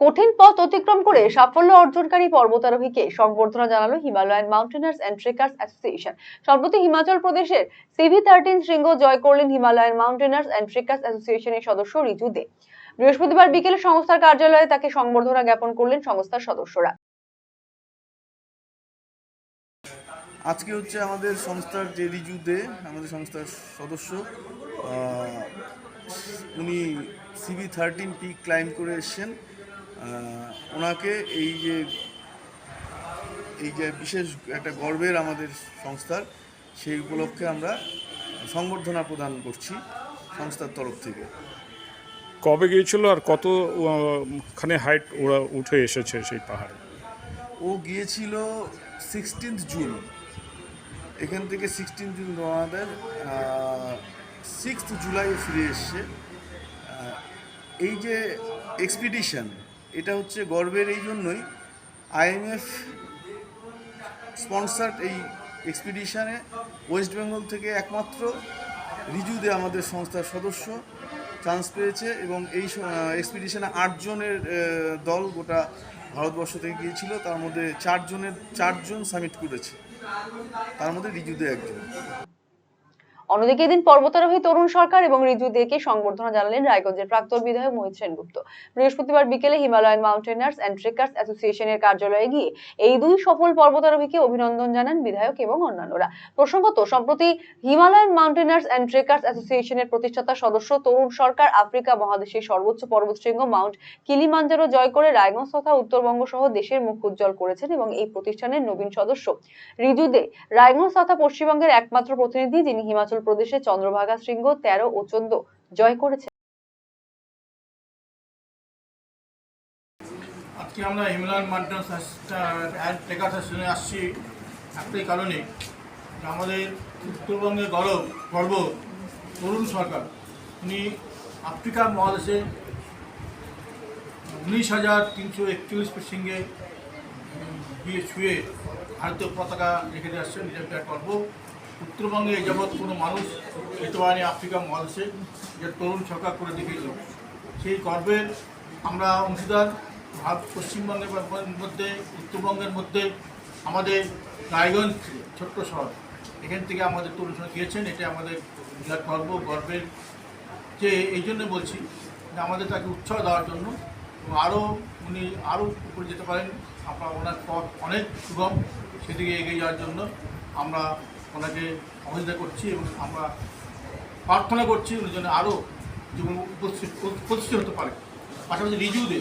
কঠিন পথ অতিক্রম করে সাফল্য অর্জনকারী পর্বতারোহীকে সংবর্ধনা জানালো Himalayan Mountaineers and Trekkers Association. সম্প্রতি হিমাচল প্রদেশের সিভি থার্টিন শৃঙ্গ জয় করলেন হিমালয়ান মাউন্টেনার্স অ্যান্ড ট্রেকার্স অ্যাসোসিয়েশনের সদস্য রিজু দে। বৃহস্পতিবার বিকেলে সংস্থার কার্যালয়ে তাকে সংবর্ধনা জ্ঞাপন করলেন সংস্থার সদস্যরা। আজকে হচ্ছে আমাদের সংস্থার যে রিজু দে, আমাদের সংস্থার সদস্য উনি সিবি থার্টিন পি ক্লাইম করে এসছেন। ওনাকে এই যে এই যে বিশেষ একটা গর্বের আমাদের সংস্থার সেই উপলক্ষে আমরা সংবর্ধনা প্রদান করছি সংস্থার তরফ থেকে। কবে গিয়েছিল আর কত খানে হাইট ওরা উঠে এসেছে সেই পাহাড়ে? ও গিয়েছিল সিক্সটিন্থ জুন এখান থেকে sixteen June then sixth July ফিরে এসছে। এই যে এক্সপিডিশন এটা হচ্ছে গর্বের এই জন্যই আইএমএফ স্পন্সার্ড এই এক্সপিডিশনে ওয়েস্ট বেঙ্গল থেকে একমাত্র রিজুদে আমাদের সংস্থার সদস্য চান্স পেয়েছে এবং এই এক্সপিডিশনে আটজনের দল গোটা ভারতবর্ষ থেকে গিয়েছিল। তার মধ্যে চারজনের, চারজন সামিট করেছে। তার মধ্যে রিজুদে একজন। অন্যদিকে এদিন পর্বতারোহী তরুণ সরকার এবং রিজু দেকে সংবর্ধনা জানালেন রায়গঞ্জের প্রাক্তন বিধায়ক মোহিত সেনগুপ্ত। বৃহস্পতিবার বিকেলে হিমালয়ান মাউন্টেনার্স অ্যান্ড ট্রেকার্স অ্যাসোসিয়েশনের কার্যালয়ে গিয়ে এই দুই সফল পর্বতারোহীকে অভিনন্দন জানান বিধায়ক এবং অন্যান্যরা। প্রসঙ্গত, সম্প্রতি হিমালয়ান মাউন্টেনার্স অ্যান্ড ট্রেকার্স অ্যাসোসিয়েশনের প্রতিষ্ঠাতা সদস্য তরুণ সরকার আফ্রিকা মহাদেশের সর্বোচ্চ পর্বতশৃঙ্গ মাউন্ট কিলিমাঞ্জারো জয় করে রায়গঞ্জ তথা উত্তরবঙ্গ সহ দেশের মুখ উজ্জ্বল করেছেন এবং এই প্রতিষ্ঠানের নবীন সদস্য। রিজু দে, রায়গঞ্জ তথা পশ্চিমবঙ্গের একমাত্র প্রতিনিধি যিনি হিমাচল প্রদেশে চন্দ্রভাগা শৃঙ্গ তেরো ও চোদ্দ জয় করেছেন আজকে আমরা হিমালয়ান মাউন্টেন্স অ্যান্ড ট্রেকার্স অ্যাসোসিয়েশনে আসছি একটাই কারণে আমাদের উত্তরবঙ্গের গর্ব গর্ব তরুণ সরকার। উনি আফ্রিকা মহাদেশে উনিশ হাজার তিনশো একচল্লিশ ফিট সিংহে গিয়ে ছুঁয়ে ভারতীয় পতাকা রেখে দিয়ে আসছেন। নিজের গর্ব। উত্তরবঙ্গে এই যাবৎ কোনো মানুষ পারেনি আফ্রিকা মহাদেশে যে তরুণ সরকার করে দেখিয়েছিল সেই গর্বের আমরা অংশীদার ভারত পশ্চিমবঙ্গের মধ্যে, উত্তরবঙ্গের মধ্যে আমাদের রায়গঞ্জ ছোট্ট শহর, এখান থেকে আমাদের তরুণ সরকার গিয়েছেন এটা আমাদের বিরাট গর্ব, গর্বের। যে এই জন্য বলছি যে আমাদের তাকে উৎসাহ দেওয়ার জন্য আরও উনি আরও উপরে যেতে পারেন, আমরা ওনার পথ অনেক সুগম, সেদিকে এগিয়ে যাওয়ার জন্য আমরা ওনাকে সহযোগিতা করছি এবং আমরা প্রার্থনা করছি উনি যেন আরও জীবন প্রতিষ্ঠিত হতে পারে। পাশাপাশি রিজুদে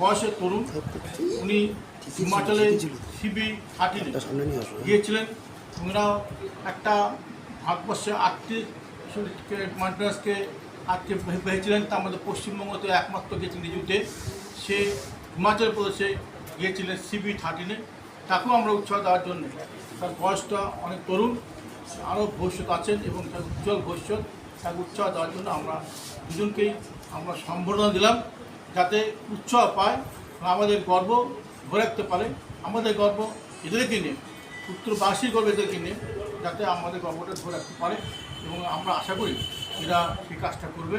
বয়সের তরুণ, উনি হিমাচলে সিবি থার্টিনে গিয়েছিলেন। ওনারা একটা ভারতবর্ষে আটটি মান্টাসকে আটকে পেয়েছিলেন তার মধ্যে পশ্চিমবঙ্গতে একমাত্র গিয়েছিলেন নিযুক্তে সে হিমাচল প্রদেশে গিয়েছিলেন সিবি থার্টিনে তাকেও আমরা উৎসাহ দেওয়ার জন্য তার বয়সটা অনেক তরুণ আরও ভবিষ্যৎ আছেন এবং তার উজ্জ্বল ভবিষ্যৎ তাকে উৎসাহ দেওয়ার জন্য আমরা দুজনকেই আমরা সম্বর্ধনা দিলাম যাতে উৎসাহ পায় আমাদের গর্ব ধরে রাখতে পারে। আমাদের গর্ব এদেরকে নিয়ে উত্তরবাসীর গর্ব এদেরকে নিয়ে যাতে আমাদের গর্বটা ধরে রাখতে পারে এবং আমরা আশা করি এরা সেই কাজটা করবে।